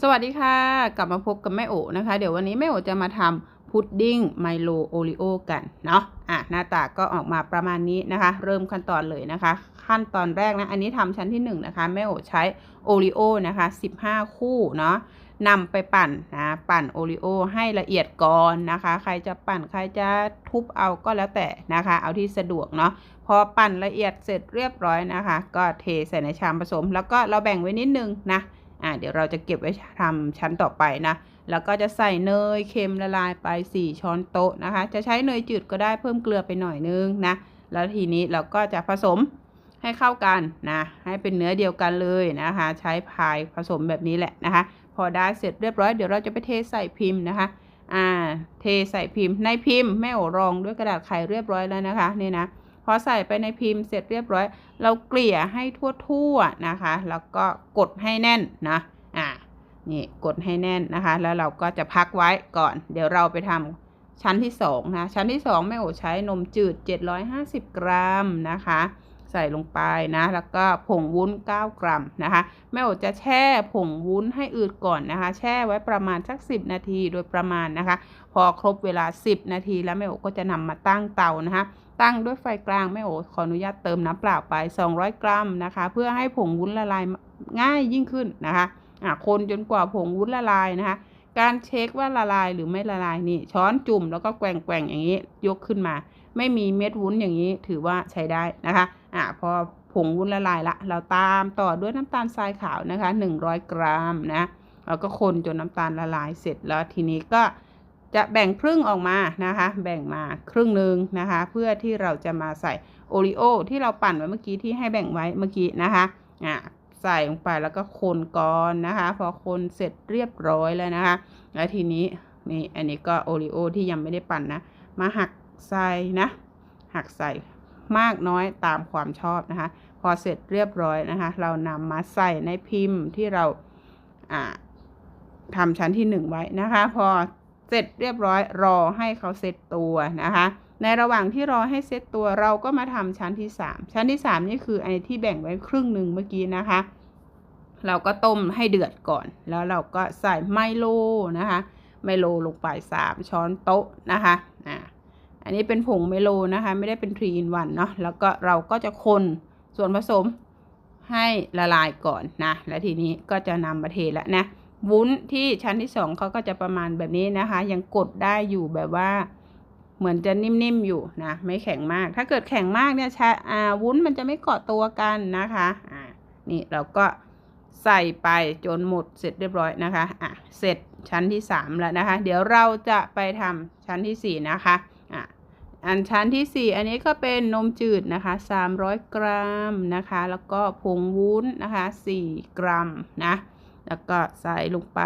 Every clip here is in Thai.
สวัสดีค่ะ กลับมาพบกับแม่โอนะคะ เดี๋ยววันนี้แม่โอจะมาทำพุดดิ้งไมโลโอริโอกันเนาะอะหน้าตาก็ออกมาประมาณนี้นะคะ เริ่มขั้นตอนเลยนะคะ ขั้นตอนแรกนะ อันนี้ทำชั้นที่1นงนะคะแม่โอใช้โอริโอนะคะ 15 คู่เนาะนำไปปั่นนะปั่นโอริโอให้ละเอียดก่อนนะคะ ใครจะปั่นใครจะทุบเอาก็แล้วแต่นะคะ เอาที่สะดวกเนาะพอปั่นละเอียดเสร็จเรียบร้อยนะคะ ก็เทใส่ในชามผสม แล้วก็เราแบ่งไว้นิดนึงนะ อ่าเดี๋ยวเราจะเก็บไว้ทำชั้นต่อไปนะ แล้วก็จะใส่เนยเค็มละลายไป 4 ช้อนโต๊ะนะคะ จะใช้เนยจืดก็ได้เพิ่มเกลือไปหน่อยนึงนะ แล้วทีนี้เราก็จะผสมให้เข้ากันนะ ให้เป็นเนื้อเดียวกันเลยนะคะ ใช้พายผสมแบบนี้แหละนะคะ พอได้เสร็จเรียบร้อยเดี๋ยวเราจะไปเทใส่พิมพ์นะคะอ่าเทใส่พิมพ์ในพิมพ์แม่โอรองด้วยกระดาษไขเรียบร้อยแล้วนะคะนี่นะ พอใส่ไปในพิมพ์เสร็จเรียบร้อย เราเกลี่ยให้ทั่วๆนะคะ แล้วก็กดให้แน่นนะอ่านี่กดให้แน่นนะคะ แล้วเราก็จะพักไว้ก่อน เดี๋ยวเราไปทำชั้นที่2นะชั้นที่2แม่โอใช้นมจืด 750 กรัมนะคะ ใส่ลงไปนะ แล้วก็ผงวุ้น 9 กรัมนะคะ แม่โอจะแช่ผงวุ้นให้อืดก่อนนะคะ แช่ไว้ประมาณสัก 10 นาทีโดยประมาณนะคะ พอครบเวลา 10 นาทีแล้วแม่โอก็จะนำมาตั้งเตานะคะ ตั้งด้วยไฟกลางแม่โอขออนุญาตเติมน้ำเปล่าไป 200 กรัมนะคะ เพื่อให้ผงวุ้นละลายง่ายยิ่งขึ้นนะคะอะคนจนกว่าผงวุ้นละลายนะคะการเช็คว่าละลายหรือไม่ละลายนี่ช้อนจุ่มแล้วก็แกว่งแกว่งอย่างนี้ยกขึ้นมา ไม่มีเม็ดวุ้นอย่างนี้ถือว่าใช้ได้นะคะอะพอผงวุ้นละลายละ เราตามต่อด้วยน้ำตาลทรายขาวนะคะ 100 กรัมนะเราก็คนจนน้ำตาลละลายเสร็จแล้วทีนี้ก็จะแบ่งครึ่งออกมานะคะ แบ่งมาครึ่งหนึ่งนะคะ เพื่อที่เราจะมาใส่โอริโอที่เราปั่นไว้เมื่อกี้ที่ให้แบ่งไว้เมื่อกี้นะคะอะใส่ลงไปแล้วก็คนก่อนนะคะ พอคนเสร็จเรียบร้อยแล้วนะคะ แล้วทีนี้นี่อันนี้ก็โอริโอที่ยังไม่ได้ปั่นนะ มาหัก ใส่นะ หักใส่มากน้อยตามความชอบนะคะ พอเสร็จเรียบร้อยนะคะ เรานำมาใส่ในพิมพ์ที่เราทำชั้นที่หนึ่งไว้นะคะ พอเสร็จเรียบร้อยรอให้เขาเซตตัวนะคะ ในระหว่างที่รอให้เซตตัวเราก็มาทำชั้นที่ 3 ชั้นที่ 3 นี่คือไอ้ที่แบ่งไว้ครึ่งหนึ่งเมื่อกี้นะคะ เราก็ต้มให้เดือดก่อน แล้วเราก็ใส่ไมโลนะคะไมโลลงไป 3 ช้อนโต๊ะนะคะอ่า อันนี้เป็นผงไมโลนะคะ ไม่ได้เป็นทรีอินวันเนาะแล้วก็เราก็จะคนส่วนผสมให้ละลายก่อนนะ และทีนี้ก็จะนำมาเทแล้วนะวุ้นที่ชั้นที่สองเขาก็จะประมาณแบบนี้นะคะ ยังกดได้อยู่แบบว่า เหมือนจะนิ่มๆอยู่นะ ไม่แข็งมาก ถ้าเกิดแข็งมากเนี่ยชาอ่าวุ้นมันจะไม่เกาะตัวกันนะคะอ่านี่เราก็ใส่ไปจนหมดเสร็จเรียบร้อยนะคะอะเสร็จชั้นที่สามแล้วนะคะ เดี๋ยวเราจะไปทำชั้นที่สี่นะคะ อะอันชั้นที่สี่อันนี้ก็เป็นนมจืดนะคะสามร้อยกรัมนะคะ แล้วก็ผงวุ้นนะคะสี่กรัมนะ แล้วก็ใส่ลงไป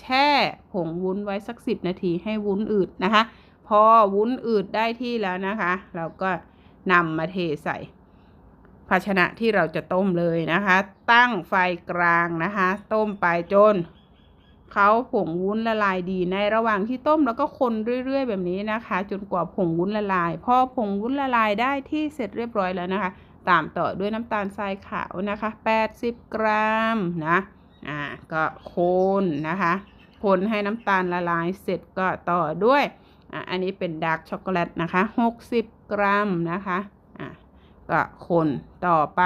แช่ผงวุ้นไว้สักสิบนาทีให้วุ้นอืดนะคะ พอวุ้นอืดได้ที่แล้วนะคะ เราก็นำมาเทใส่ภาชนะที่เราจะต้มเลยนะคะ ตั้งไฟกลางนะคะ ต้มไปจน เขาผงวุ้นละลายดีในระหว่างที่ต้มแล้วก็คนเรื่อย ๆ แบบนี้นะคะ จนกว่าผงวุ้นละลาย พอผงวุ้นละลายได้ที่เสร็จเรียบร้อยแล้วนะคะ ตามต่อด้วยน้ำตาลทรายขาวนะคะ 80 กรัมนะอ่าก็คนนะคะ คนให้น้ำตาลละลายเสร็จก็ต่อด้วยอะอันนี้เป็นดาร์กช็อกโกแลตนะคะ 60 กรัมนะคะอะก็คนต่อไป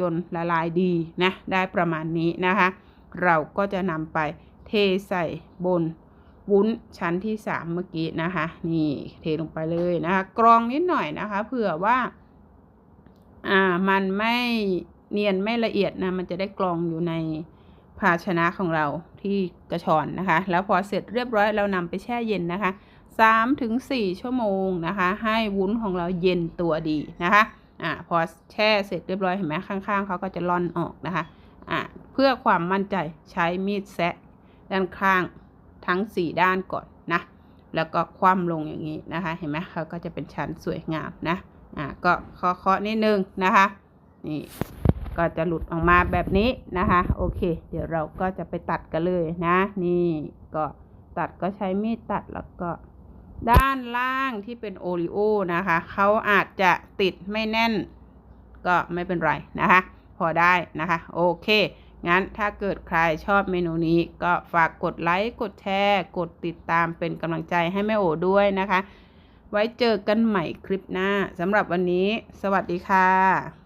จนละลายดีนะได้ประมาณนี้นะคะ เราก็จะนำไป ใส่บนวุ้นชั้นที่3เมื่อกี้นะคะ นี่เทลงไปเลยนะคะ กรองนิดหน่อยนะคะ เผื่อว่า อ่า มันไม่เนียนไม่ละเอียดนะ มันจะได้กรองอยู่ในภาชนะของเราที่กระชอนนะคะ แล้วพอเสร็จเรียบร้อยเรานำไปแช่เย็นนะคะ3ถึง4ชั่วโมงนะคะ ให้วุ้นของเราเย็นตัวดีนะคะ อ่า พอแช่เสร็จเรียบร้อยเห็นไหมข้างๆเขาก็จะล่อนออกนะคะ อ่า เพื่อความมั่นใจใช้มีดแซะ ด้านข้างทั้ง 4 ด้านก่อนนะ แล้วก็คว่ำลงอย่างนี้นะคะ เห็นไหมเขาก็จะเป็นชั้นสวยงามนะ อ่า ก็เคาะๆนิดนึงนะคะ นี่ ก็จะหลุดออกมาแบบนี้นะคะ โอเค เดี๋ยวเราก็จะไปตัดกันเลยนะ นี่ก็ตัดก็ใช้มีดตัดแล้วก็ด้านล่างที่เป็นโอริโอนะคะ เขาอาจจะติดไม่แน่น ก็ไม่เป็นไรนะคะ พอได้นะคะ โอเค งั้นถ้าเกิดใครชอบเมนูนี้ก็ฝากกดไลค์ กดแชร์ กดติดตามเป็นกำลังใจให้แม่โอด้วยนะคะ ไว้เจอกันใหม่คลิปหน้าสำหรับวันนี้ สวัสดีค่ะ